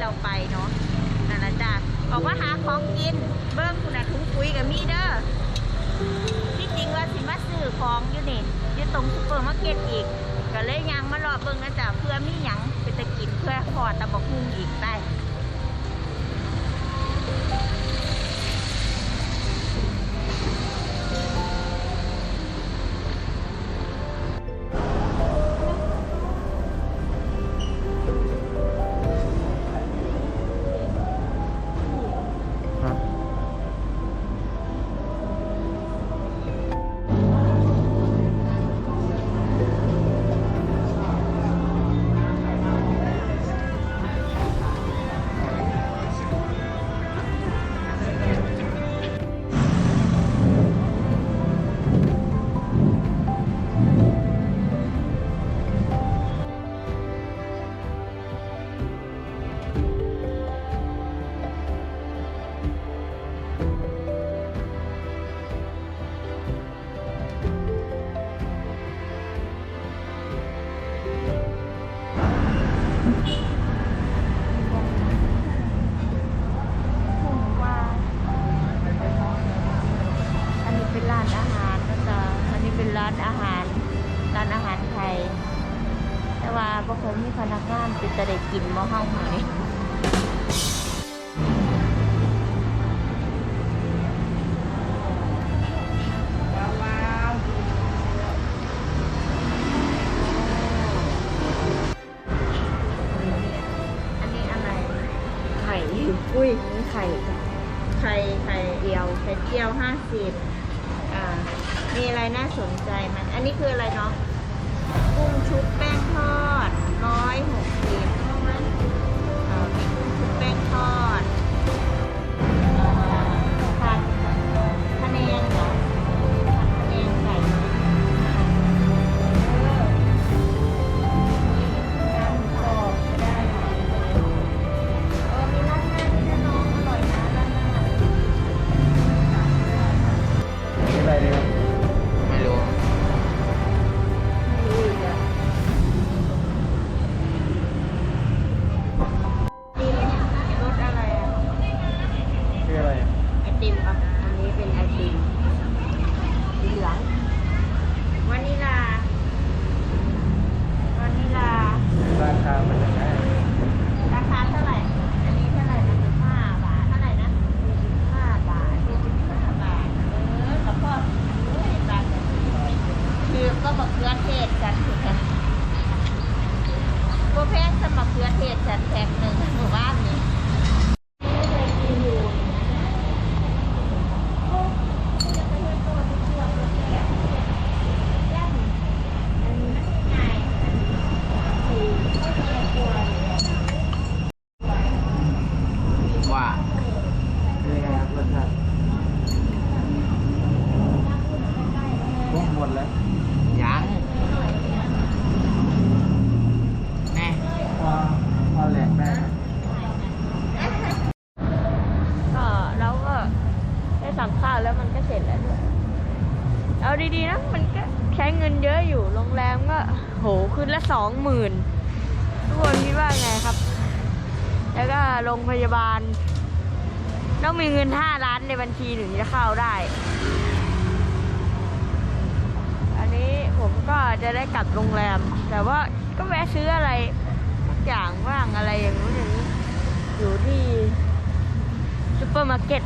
เราไปเนาะนั่นแหละจ้ะบอกว่าหาของกิน เบิ้งคุณนะถุงปุ๋ยกับมีเด้อที่จริงว่าสิมาซื้อของอยู่นี่อยู่ตรงซุปเปอร์มาร์เก็ตอีก ก็เลยยังมารอเบิ้งนะจ๊ะเพื่อมีหยังเป็นตะกินเพื่อขอตะบกหุ่งอีกได้ อุ้ยนี่ไข่จ้ะไข่ไข่เดียวไข่เจียวห้าสิบอ่า มีอะไรน่าสนใจมัน อันนี้คืออะไรเนาะ กุ้งชุบแป้งทอดร้อยหกสิบอ่ามีกุ้งชุบแป้งทอด มครับอันนี้เป็นไอติมสีเหลือง วานิลาวานิลา ราคามันยังไง ราคาเท่าไหร่ อันนี้เท่าไหร่นะห้าบาท เท่าไหร่นะห้าบาทห้าบาท เออกับพ่อเอ้ยบาทเนี่ยคือก็มะเขือเทศกันถูกไหมโบแพงสมะเขือเทศฉันแพ็คหนึ่งหมู่บ้านนี้ไม่เคยกินอยู่ ว่า เป็นยังไงครับรสชาติ โอ้หมดแล้วยังแน่พอพอแหลกได้ครับก็เราก็ได้สั่งข้าวแล้วมันก็เสร็จแล้วด้วยเอาดีๆนะมันก็ใช้เงินเยอะอยู่โรงแรมก็โหคืนละสองหมื่นทุกคนคิดว่าไงครับ แล้วก็โรงพยาบาล ต้องมีเงินห้าล้านในบัญชีถึงจะเข้าได้ อันนี้ ผมก็จะได้กลับโรงแรม แต่ว่าก็แวะซื้ออะไรอย่างบ้างอะไรอย่างนู้นอย่างนี้ อยู่ที่ซูเปอร์มาร์เก็ต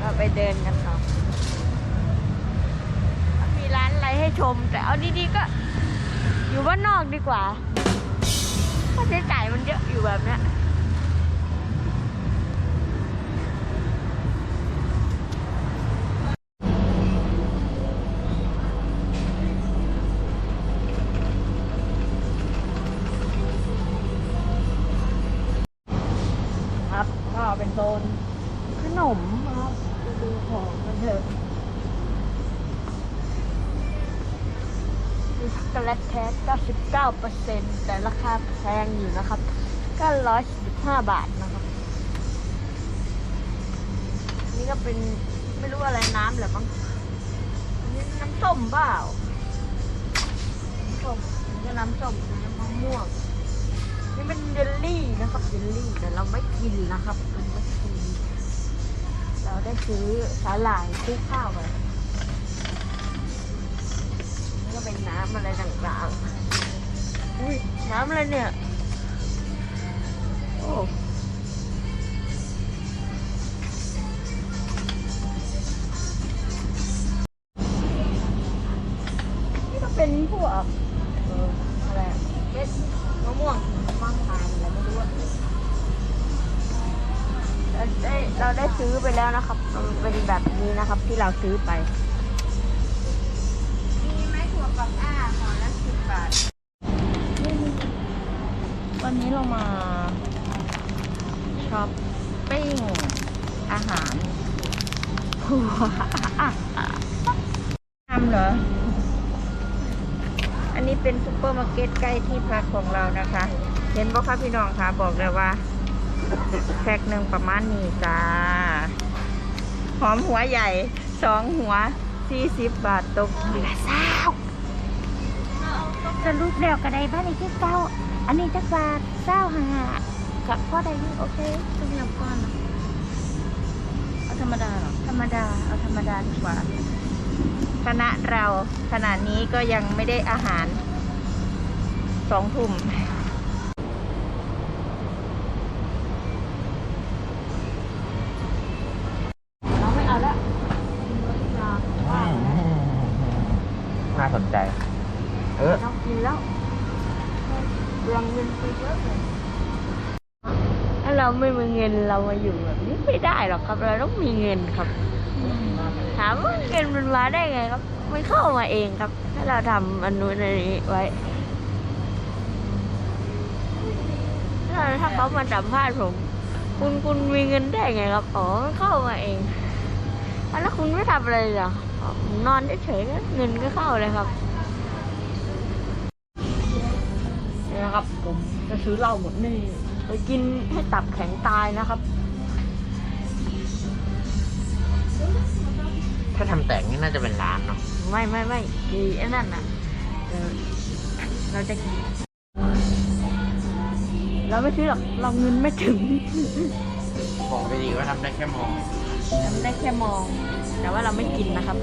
ก็ไปเดินกันต่อมีร้านอะไรให้ชม แต่เอาดีๆก็ อยู่บ้านนอกดีกว่าค่าใช้จ่ายมันเยอะอยู่แบบนี้ เปล่าน้ำส้มอันนี้ก็น้ำส้มน้ำมะม่วง นี่เป็นเยลลี่นะครับเยลลี่แต่เราไม่กินนะครับเราไม่กิน เราได้ซื้อสาหร่ายซื้อข้าวไปนี่ก็เป็นน้ำอะไรต่างๆอุ้ยน้ำอะไรเนี่ย โอ้ แบบนี้นะครับที่เราซื้อไป มีไม้ถั่วปักอ้าห่อละสิบบาท วันนี้เรามาช้อปปิ้งอาหารหัวทำเหรอ อันนี้เป็นซุปเปอร์มาร์เก็ตใกล้ที่พักของเรานะคะ เห็นบ่คะพี่น้องคะบอกเลยว่าแพ็คหนึ่งประมาณนี้จ้า หอมหัวใหญ่สองหัวสี่สิบบาทตกหัวละเศร้าสรุปแล้วก็ได้บ้านอีกที่เก้า อันนี้จักบาทเศร้าห่ากับพ่อได้อยังโอเคต้องยำก่อนนะเอาธรรมดาเหรอธรรมดาเอาธรรมดาดีกว่าคณะเราขณะนี้ก็ยังไม่ได้อาหารสองทุ่ม เราไม่เอาละ น่าสนใจ เออ เรากินแล้วเรื่องเงินไปเยอะเลยถ้าเราไม่มีเงินเรามาอยู่แบบนี้ไม่ได้หรอกครับ เราต้องมีเงินครับ ถามว่าเงินมันมาได้ไงครับ มันเข้ามาเองครับ ถ้าเราทำอันนู้นอันนี้ไว้ถ้าถ้าเขามาสัมภาษณ์ผม คุณคุณมีเงินได้ไงครับ อ๋อมันเข้ามาเอง แล้วคุณไม่ทำอะไรเหรอนอนเฉยๆเงินก็เข้าเลยครับนี่นะครับผมจะซื้อเหล้าหมดนี่ ไปกินให้ตับแข็งตายนะครับ ถ้าทำแตกนี่น่าจะเป็นร้านเนาะไม่ไม่ไม่ดีไอ้นั่นน่ะเออเราจะกิน เราไม่ซื้อหรอกเราเงินไม่ถึง บอกไปดีว่าทำได้แค่มองทำได้แค่มอง แต่ว่าเราไม่กินนะครับ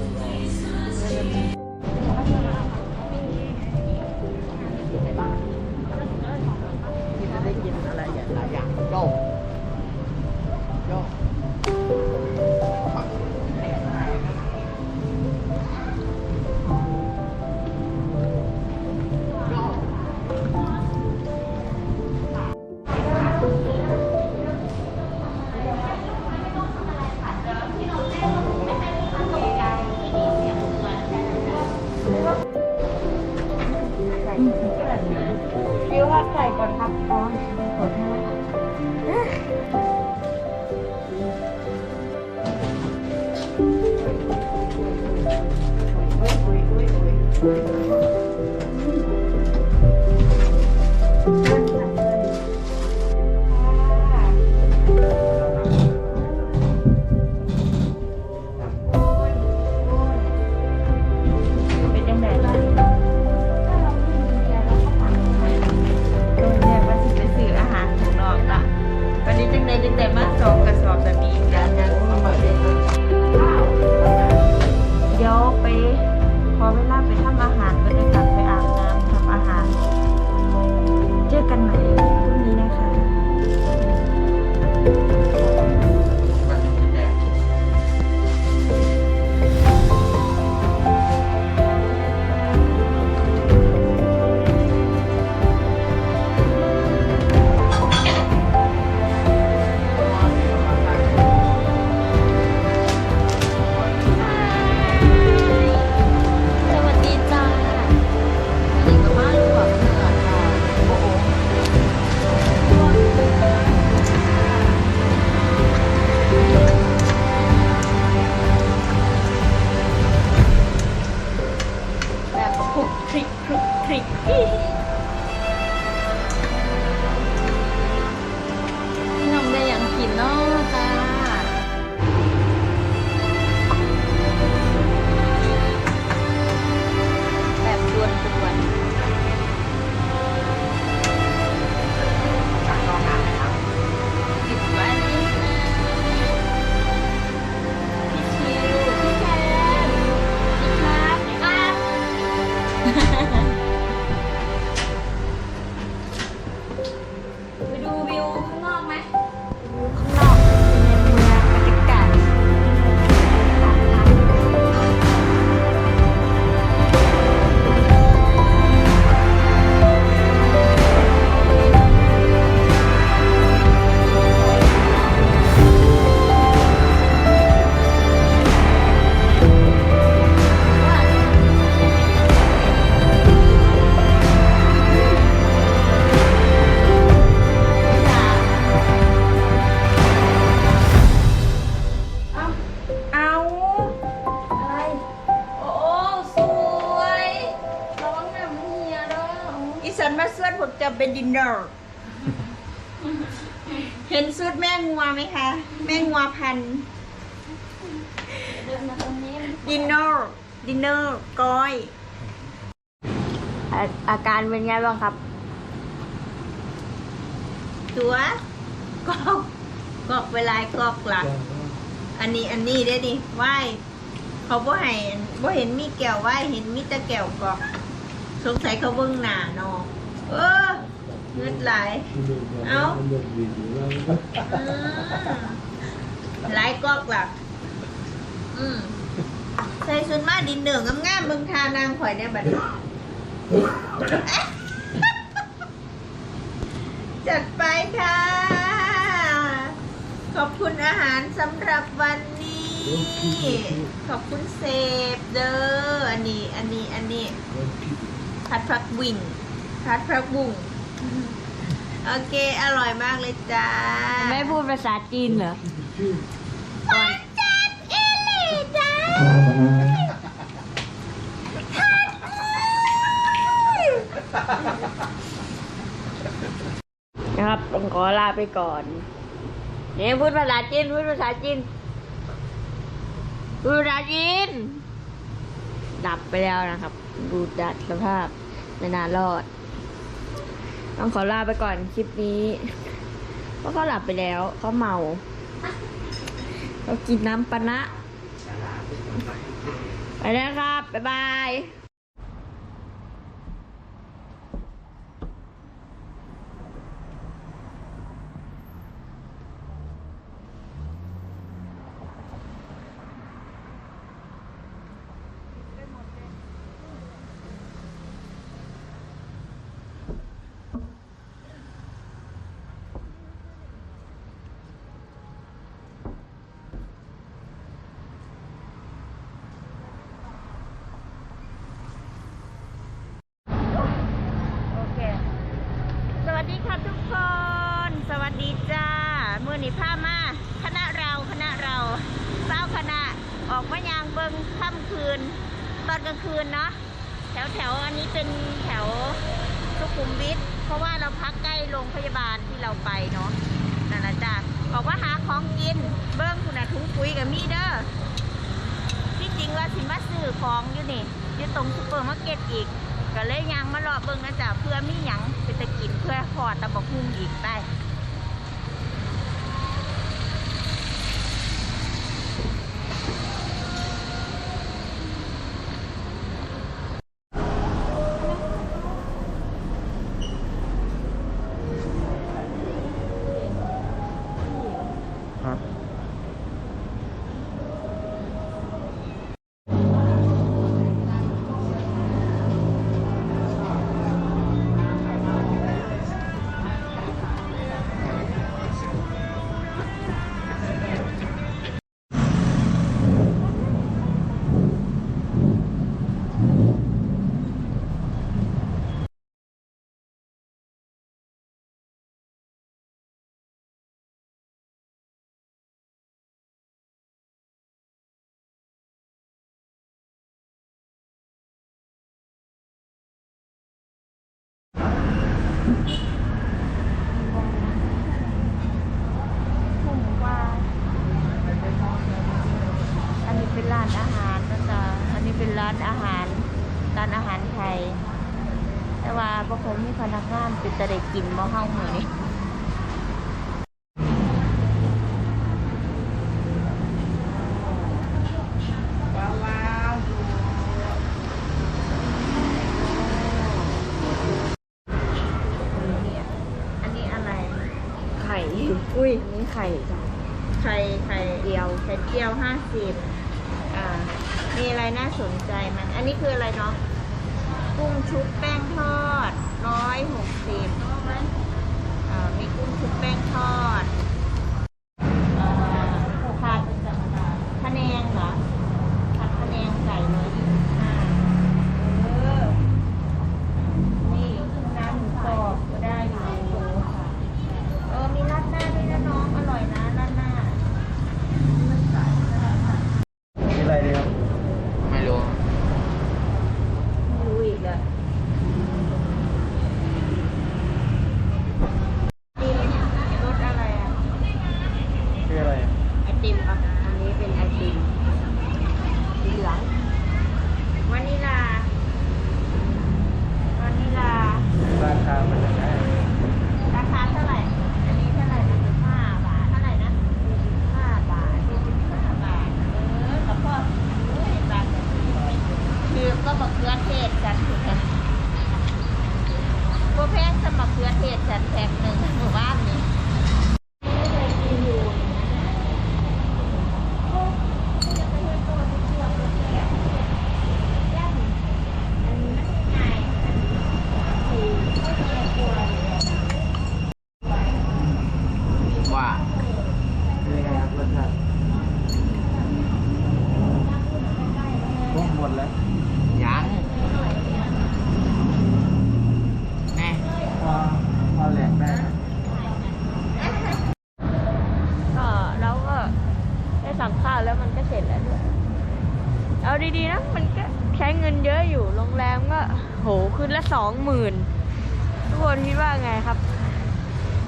กจะเป็นดินเนอร์เห็นสุดแม่งัวไหมคะ แม่งัวพันดินเนอร์ดินเนอร์ก้อย อาการเป็นไงบ้างครับ ตัวกอกกอกเวลากอกหลัก อันนี้อันนี้ได้ดิไหวเขาบ่ให้บ่เห็นมีแก้วไหวเห็นมีต่แก้วกอกสงสัยเขาเบิ่งหน้าเนาะเออ เงืดไหลาย เอ้า อืมหลายกอกหลัก อืมใส่ชุดมาดินเหนืองามๆเบิ่งทานางข่อยเนี่ยบัดนี้จัดไปค่ะ ขอบคุณอาหารสำหรับวันนี้ ขอบคุณเซฟเด้ออันนี้ อันนี้ อันนี้ พัดพักวิ่งพัดพักบุ่ง โอเค อร่อยมากเลยจ้าไม่พูดภาษาจีนเหรอก่อนจัดเอลิจ้านะครับผมขอลาไปก่อนเนี่ยพูดภาษาจีน พูดภาษาจีน พูดภาษาจีน ดับไปแล้วนะครับ ดูจากสภาพไม่น่ารอด ต้องขอลาไปก่อนคลิปนี้เพราะเขาหลับไปแล้วเขาเมาเขากินน้ำปะนะไปแล้วครับ บ๊ายบาย โอเค สวัสดีค่ะทุกคน สวัสดีจ้าเมื่อนี้พามาคณะเราคณะเราเศร้าคณะออกมายางเบิงค่ำคืน ตอนกลางคืนเนาะแถวแถวๆอันนี้เป็นแถวสุขุมวิทเพราะว่าเราพักใกล้โรงพยาบาลที่เราไปเนาะนั่นแหละ อกว่าหาของกิน เบิ้งคุณน่ะถุงปุ๋ยกับมีเด้อที่จริงว่าสิมาซื้อของอยู่นี่อยู่ตรงซูเปอร์มาร์เก็ตอีก ก็เลยยังมารอเบิ้งนะจ๊ะเพื่อมีหยังไปตะกินเพื่อขอตะบกหุ่งอีกได้ อุ้ย นี่ไข่จ้ะไข่ไข่เดียวไข่เจียวห้าสิบอ่า มีอะไรน่าสนใจมัน อันนี้คืออะไรเนาะ กุ้งชุบแป้งทอดร้อยหกสิบอ่ามีกุ้งชุบแป้งทอด ติมครับ อันนี้เป็นไอติมสีเหลือง ดแล้วยังแน่พอพอแหลกได้ก็เราก็ได้สั่งข้าวแล้วมันก็เสร็จแล้วด้วยเอาดีๆนะมันก็ใช้เงินเยอะอยู่โรงแรมก็โหคืนละสองหมื่นทุกคนคิดว่าไงครับ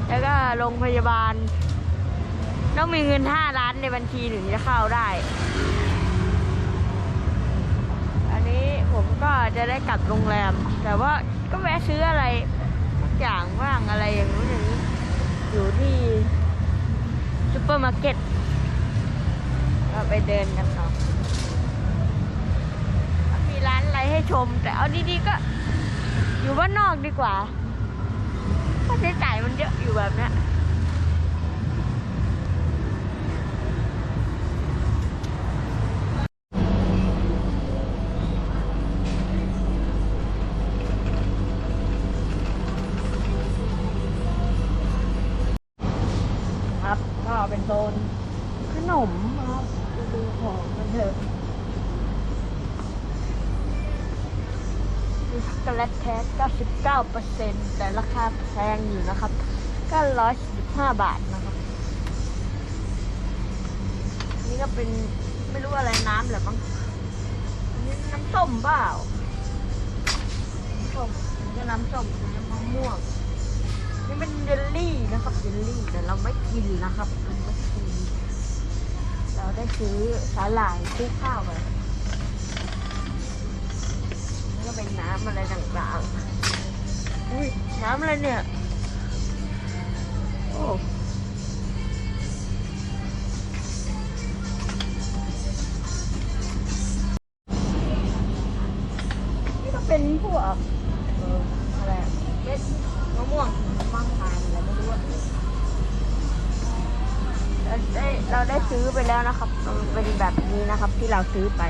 แล้วก็โรงพยาบาล ต้องมีเงินห้าล้านในบัญชีถึงจะเข้าได้ อันนี้ ผมก็จะได้กลับโรงแรม แต่ว่าก็แวะซื้ออะไรอย่างบ้างอะไรอย่างนู้นอย่างนี้ อยู่ที่ซูเปอร์มาร์เก็ตเราไปเดินกันต่อมีร้านอะไรให้ชม แต่เอาดีๆก็อยู่บ้านนอกดีกว่าค่าใช้จ่ายมันเยอะอยู่แบบเนี้ 5 บาทนะครับนี่ก็เป็นไม่รู้อะไรน้ำเหรอมั้งอันนี้น้ำส้มเปล่าน้ำส้มอันนี้ก็น้ำส้มนนี้มะม่วง นี่เป็นเยลลี่นะครับเยลลี่แต่เราไม่กินนะครับเราไม่กินเราได้ซื้อสาหร่ายซื้อข้าวไปนี่ก็เป็นน้ำอะไรต่างๆอุ้ยน้ำอะไรเนี่ย โอ้นี่ก็เป็นพวกเอออะไรอะเม็ดมะม่วงมะม่วงทานอะไรไม่รู้อะเราได้เราได้ซื้อไปแล้วนะครับมันเป็นแบบนี้นะครับที่เราซื้อไป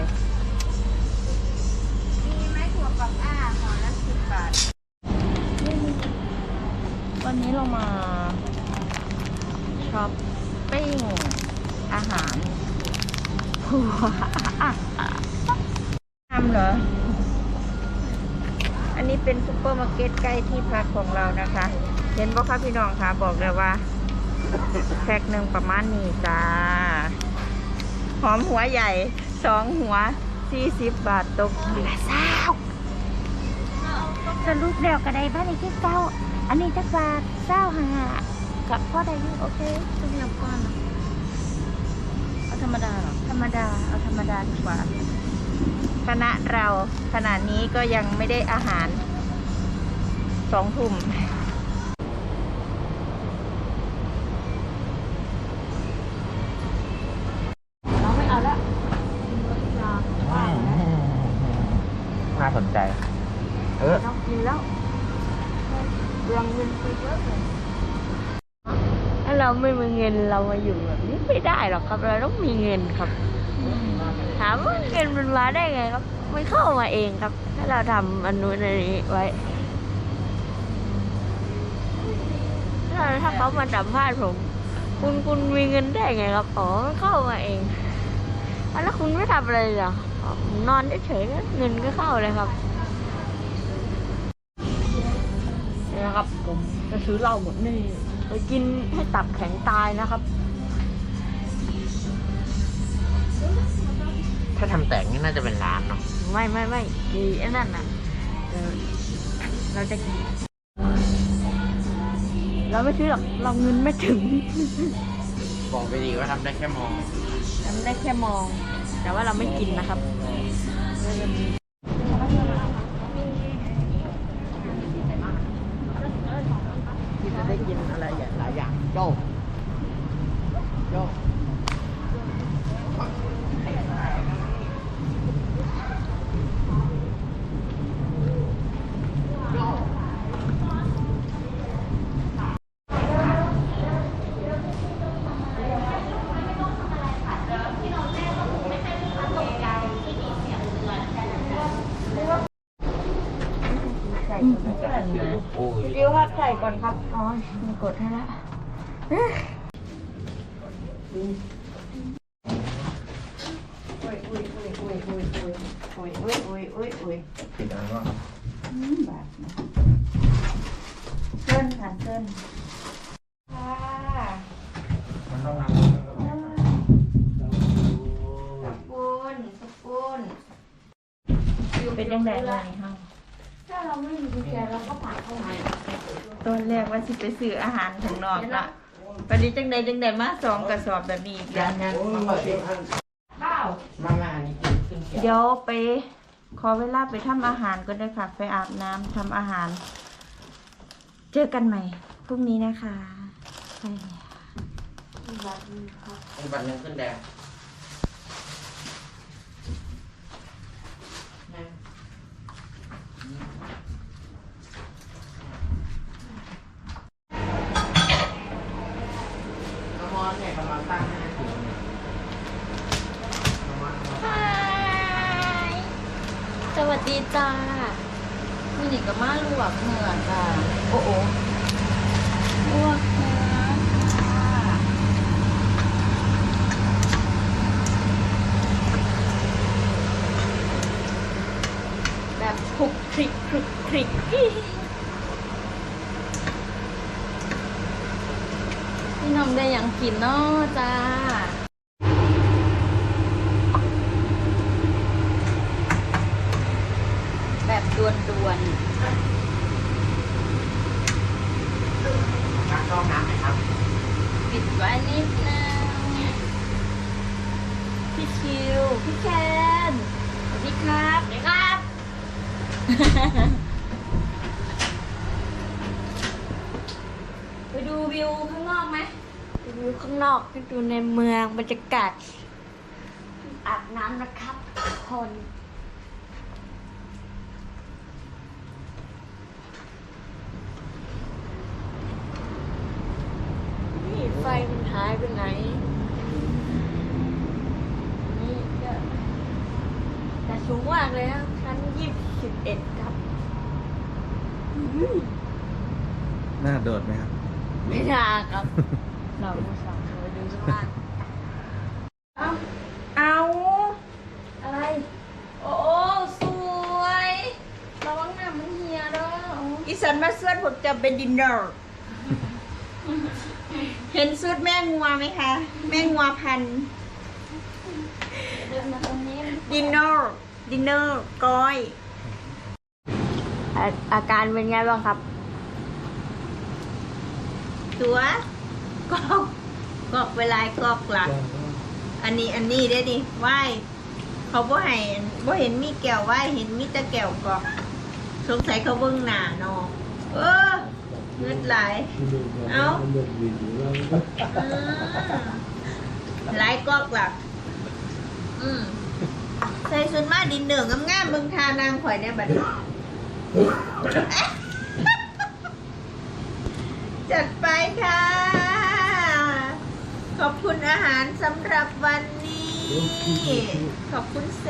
นนี้เป็นซุปเปอร์มาร์เก็ตใกล้ที่พักของเรานะคะ เห็นบ่คะพี่น้องคะบอกเลยว่าแพ็คหนึ่งประมาณนี้จ้า หอมหัวใหญ่สองหัวสี่สิบบาทตกหัวละเศร้าสรุปแล้วก็ได้บ้านในที่เก้า อันนี้จักบาทเศร้าห่ากับพ่อได้อยูโอเคต้องเรียบก่อนเอาธรรมดาเหรอ ธรรมดา เอาธรรมดาดีกว่า คณะเราขณะนี้ก็ยังไม่ได้อาหารสองทุ่มเราไม่เอาละน่าสนใจ เออเรากินแล้วเรื่องเงินไปเยอะเลยถ้าเราไม่มีเงินเรามาอยู่แบบนี้ไม่ได้หรอกครับ เราต้องมีเงินครับ ถามว่าเงินมันมาได้ไงครับมันเข้ามาเองครับ ถ้าเราทำอันนู้นอันนี้ไว้ ถ้าถ้าเขามาสัมภาษณ์ผม คุณคุณมีเงินได้ไงครับอ๋อมันเข้ามาเองแล้วคุณไม่ทำอะไรเหรออ๋อผมนอนเฉยๆเงินก็เข้าเลยครับนี่นะครับผมจะซื้อเหล้าหมดนี่ไปกินให้ตับแข็งตายนะครับ ถ้าทำแตกนี่น่าจะเป็นร้านเนาะไม่ไม่ไม่ดีไอ้นั่นน่ะเออเราจะกิน เราไม่ซื้อหรอกเราเงินไม่ถึง บอกไปดีว่าทำได้แค่มองทำได้แค่มอง แต่ว่าเราไม่กินนะครับ กินจะได้กินอะไรอย่างหลายอย่างโจ้โจ้โกดให้ละปิดอะไรวะเส้นค่ะเส้นค่ะมันต้องทำสกุลสกุลเป็นยังไงบ้าง ตอนแรกว่าสิไปซื้ออาหารถึงนอกละวันนี้จังใดจังใดมาสองกระสอบแบบนี้อีกแล้วำมันเปิดดิข้าวมามาอันนี้กินขึ้นเขียวเดี๋ยวไป ขอเวลาไปทำอาหารก็ได้ค่ะ ไปอาบน้ำทำอาหาร เจอกันใหม่พรุ่งนี้นะคะไป อีกบัตรหนึ่งขึ้นแดง น้ำมอนเนี่ยกำลังตั้งให้ถึงน้ำมอนน้ำมอนสวัสดีจ้ามินิกับมาลวกเหมือนจ้าโอ้โอ้ลวกเนื้อแบบคลุกคลิกคลุกคลิก พี่น้องได้อย่างกินเนาะจ้าแบบดวนดวนน้ำชอบน้ำไหมครับๆปิดไว้นิดนึงพี่ชิว พี่แคนสวัสดีครับสวัสดีครับ ไปดูวิวข้างนอกไหม ไปดูข้างนอกไปดูในเมืองบรรยากาศอาบน้ำนะครับทุกคนนี่ไฟมันหายไปไหนนี่ก็แต่สูงมากเลยนะชั้นยี่สิบเอ็ดครับอื้อน่าโดดไหมครับ ไม่น่าครับ เราดูสองไปดูข้างล่างเอาเอาอะไร โอ้สวยระวังน้ำมันเหี่ยเด้ออีสันมาเสื้อผมจะเป็นดินเนอร์เห็นชุดแม่งัวไหมคะ แม่งัวพันธุ์เดินมาตรงนี้ดินเนอร์ดินเนอร์ก้อย อาอาการเป็นไงบ้างครับ ตัว กอกกอกเวลากอกหลัก อันนี้อันนี้ได้ดิไหวเขาบ่ให้บ่เห็นมีแก้วไหวเห็นมีแต่แก้วกอกสงสัยเขาเบิ่งหน้าเนาะเออเงืดหลายเอาอืมหลายกอกหลัก อืมใส่สุดมาดินเหนืองงามๆเบิ่งทานางข่อยเนี่ยบัดนี้จัดไปค่ะ ขอบคุณอาหารสำหรับวันนี้ ขอบคุณเซ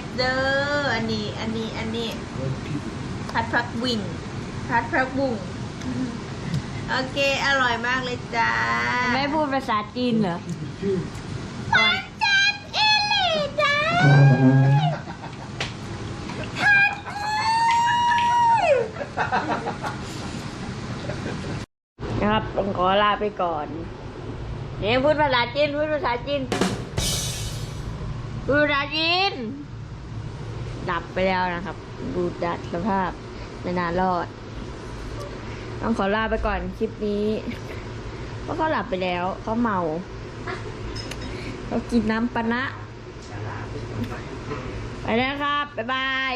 ฟเด้อ อันนี้ อันนี้ อันนี้ ผัดผักวิ่งผัดผักบุ้งโอเค อร่อยมากเลยจ้า ไม่พูดภาษาจีนเหรอก่อนจัดเอลีจ้าผัดนะครับต้องขอลาไปก่อน เนี่ยพูดภาษาจีนพูดภาษาจีนพูดภาษาจีนดับไปแล้วนะครับ ดูจากสภาพไม่น่ารอด ต้องขอลาไปก่อนคลิปนี้เพราะเขาหลับไปแล้วเขาเมาเขากินน้ำปะนะไปแล้วครับ บ๊ายบาย